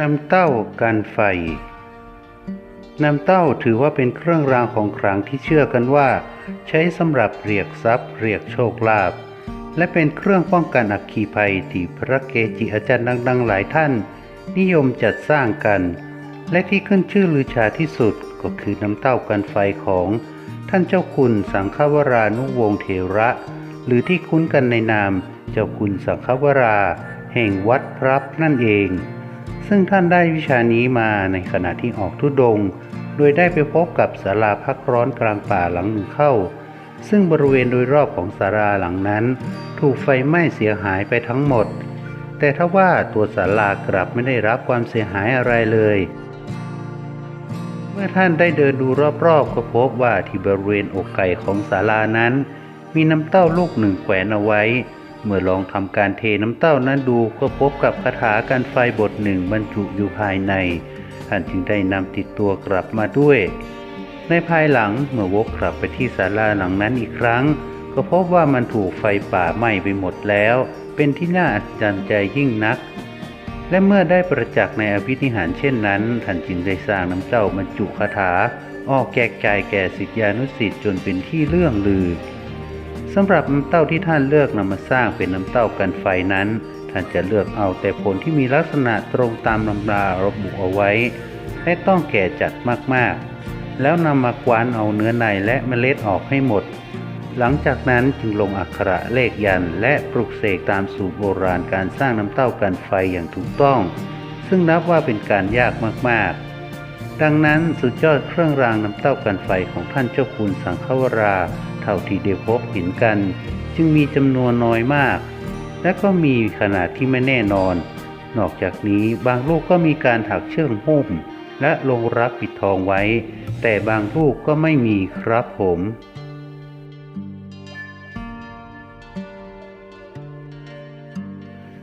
น้ำเต้ากันไฟ น้ำเต้าถือว่าเป็นเครื่องรางของขลังที่เชื่อกันว่า ใช้สำหรับเรียกทรัพย์ เรียกโชคลาภและเป็นเครื่องป้องกันอัคคีภัยที่พระเกจิอาจารย์ดังๆหลายท่าน นิยมจัดสร้างกัน และที่ขึ้นชื่อลือชาที่สุดก็คือน้ำเต้ากันไฟของท่านเจ้าคุณสังฆวรานุวงศ์เถระ หรือที่คุ้นกันในนาม เจ้าคุณสังฆวรา แห่งวัดพรับนั่นเอง ซึ่งท่านได้วิชานี้มาในขณะที่ออกทุดง โดยได้ไปพบกับศาลาพักร้อนกลางป่าหลังหนึ่งเข้า ซึ่งบริเวณโดยรอบของศาลาหลังนั้น ถูกไฟไหม้เสียหายไปทั้งหมด แต่ถ้าว่าตัวศาลากลับไม่ได้รับความเสียหายอะไรเลย เมื่อท่านได้เดินดูรอบๆก็พบว่าที่บริเวณอกไก่ของศาลานั้น มีน้ำเต้าลูกหนึ่งแขวนเอาไว้ เมื่อลองทำการเทน้ำเต้านั้นดูก็พบกับคาถาการไฟบทหนึ่งบรรจุอยู่ภายใน ท่านจึงได้นำติดตัวกลับมาด้วย ในภายหลังเมื่อวกกลับไปที่ศาลาหลังนั้นอีกครั้ง ก็พบว่ามันถูกไฟป่าไหม้ไปหมดแล้ว เป็นที่น่าอัศจรรย์ใจยิ่งนัก และเมื่อได้ประจักษ์ในอภินิหารเช่นนั้น ท่านจึงได้สร้างน้ำเจ้าบรรจุคาถาออกแจกจ่ายแก่ศิษยานุศิษย์จนเป็นที่เลื่องลือ สำหรับน้ำเต้าที่ท่านเลือกนำมาสร้างเป็นน้ำเต้ากันไฟนั้น ท่านจะเลือกเอาแต่ผลที่มีลักษณะตรงตามลำราระบุเอาไว้และต้องแก่จัดมากๆ แล้วนำมากวานเอาเนื้อในและเมล็ดออกให้หมด หลังจากนั้นจึงลงอักขระเลขยันและปลุกเสกตามสูตรโบราณการสร้างน้ำเต้ากันไฟอย่างถูกต้อง ซึ่งนับว่าเป็นการยากมากๆ ดังนั้นสุดยอดเครื่องรางน้ำเต้ากันไฟของท่านเจ้าคุณสังฆวรา เท่าที่ได้พบเห็นกัน จึงมีจำนวนน้อยมาก และก็มีขนาดที่ไม่แน่นอน นอกจากนี้บางลูกก็มีการถักเชือกหุ้ม และลงรักปิดทองไว้ แต่บางลูกก็ไม่มีครับผม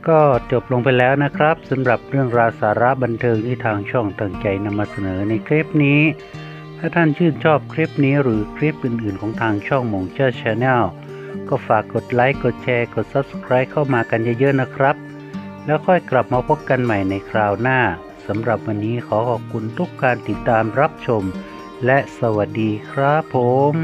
ก็จบลงไปแล้วนะครับสำหรับเรื่องราวสาระบันเทิงที่ทางช่องตั้งใจนำมาเสนอในคลิปนี้ ถ้าท่านชื่นชอบคลิปนี้หรือคลิปอื่น ๆ ของทางช่องมงเชอร์ชาแนลก็ฝากกดไลค์ กดแชร์ กด Subscribe เข้ามากันเยอะ ๆ นะครับ แล้วค่อยกลับมาพบกันใหม่ในคราวหน้าสำหรับวันนี้ขอขอบคุณทุกการติดตามรับชม และสวัสดีครับผม